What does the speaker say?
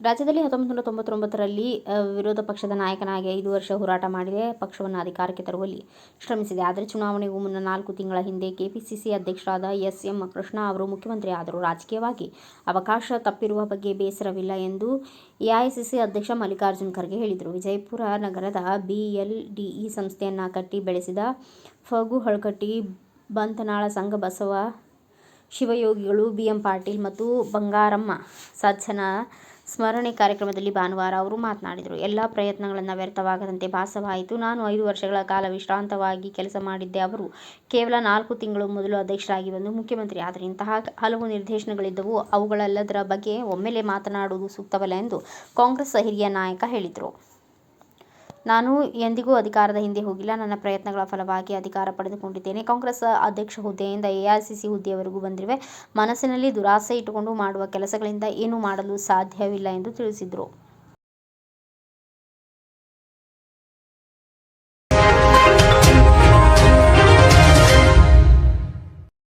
ರಾಜ್ಯದಲ್ಲಿ ಹತ್ತೊಂಬತ್ತು ನೂರ ತೊಂಬತ್ತೊಂಬತ್ತರಲ್ಲಿ ವಿರೋಧ ಪಕ್ಷದ ನಾಯಕನಾಗಿ ಐದು ವರ್ಷ ಹೋರಾಟ ಮಾಡಿದೆ ಪಕ್ಷವನ್ನು ಅಧಿಕಾರಕ್ಕೆ ತರುವಲ್ಲಿ ಶ್ರಮಿಸಿದೆ. ಆದರೆ ಚುನಾವಣೆಗೂ ಮುನ್ನ ನಾಲ್ಕು ತಿಂಗಳ ಹಿಂದೆ ಕೆಪಿಸಿಸಿ ಅಧ್ಯಕ್ಷರಾದ ಎಸ್. ಎಂ. ಕೃಷ್ಣ ಅವರು ಮುಖ್ಯಮಂತ್ರಿ ಆದರು. ರಾಜಕೀಯವಾಗಿ ಅವಕಾಶ ತಪ್ಪಿರುವ ಬಗ್ಗೆ ಬೇಸರವಿಲ್ಲ ಎಂದು ಎಐಸಿಸಿ ಅಧ್ಯಕ್ಷ ಮಲ್ಲಿಕಾರ್ಜುನ್ ಖರ್ಗೆ ಹೇಳಿದರು. ವಿಜಯಪುರ ನಗರದ ಬಿಎಲ್ಡಿಇ ಸಂಸ್ಥೆಯನ್ನು ಕಟ್ಟಿ ಬೆಳೆಸಿದ ಫಗು ಹಳಕಟ್ಟಿ, ಬಂತನಾಳ ಸಂಘ ಬಸವ ಶಿವಯೋಗಿಗಳು, ಬಿ. ಎಂ. ಪಾಟೀಲ್ ಮತ್ತು ಬಂಗಾರಮ್ಮ ಸಜ್ಜನ ಸ್ಮರಣೆ ಕಾರ್ಯಕ್ರಮದಲ್ಲಿ ಭಾನುವಾರ ಅವರು ಮಾತನಾಡಿದರು. ಎಲ್ಲ ಪ್ರಯತ್ನಗಳನ್ನು ವ್ಯರ್ಥವಾಗದಂತೆ ಭಾಸವಾಯಿತು. ನಾನು ಐದು ವರ್ಷಗಳ ಕಾಲ ವಿಶ್ರಾಂತವಾಗಿ ಕೆಲಸ ಮಾಡಿದ್ದೆ. ಅವರು ಕೇವಲ ನಾಲ್ಕು ತಿಂಗಳು ಮೊದಲು ಅಧ್ಯಕ್ಷರಾಗಿ ಬಂದು ಮುಖ್ಯಮಂತ್ರಿ ಆದರೆ ಇಂತಹ ಹಲವು ನಿರ್ದೇಶನಗಳಿದ್ದವು ಅವುಗಳೆಲ್ಲದರ ಬಗ್ಗೆ ಒಮ್ಮೆಲೆ ಮಾತನಾಡುವುದು ಸೂಕ್ತವಲ್ಲ ಎಂದು ಕಾಂಗ್ರೆಸ್ ಹಿರಿಯ ನಾಯಕ ಹೇಳಿದರು. ನಾನು ಎಂದಿಗೂ ಅಧಿಕಾರದ ಹಿಂದೆ ಹೋಗಿಲ್ಲ. ನನ್ನ ಪ್ರಯತ್ನಗಳ ಫಲವಾಗಿ ಅಧಿಕಾರ ಪಡೆದುಕೊಂಡಿದ್ದೇನೆ. ಕಾಂಗ್ರೆಸ್ ಅಧ್ಯಕ್ಷ ಹುದ್ದೆಯಿಂದ ಎಐಸಿಸಿ ಹುದ್ದೆಯವರೆಗೂ ಬಂದಿವೆ ಮನಸ್ಸಿನಲ್ಲಿ ದುರಾಸೆ ಇಟ್ಟುಕೊಂಡು ಮಾಡುವ ಕೆಲಸಗಳಿಂದ ಏನೂ ಮಾಡಲು ಸಾಧ್ಯವಿಲ್ಲ ಎಂದು ತಿಳಿಸಿದರು.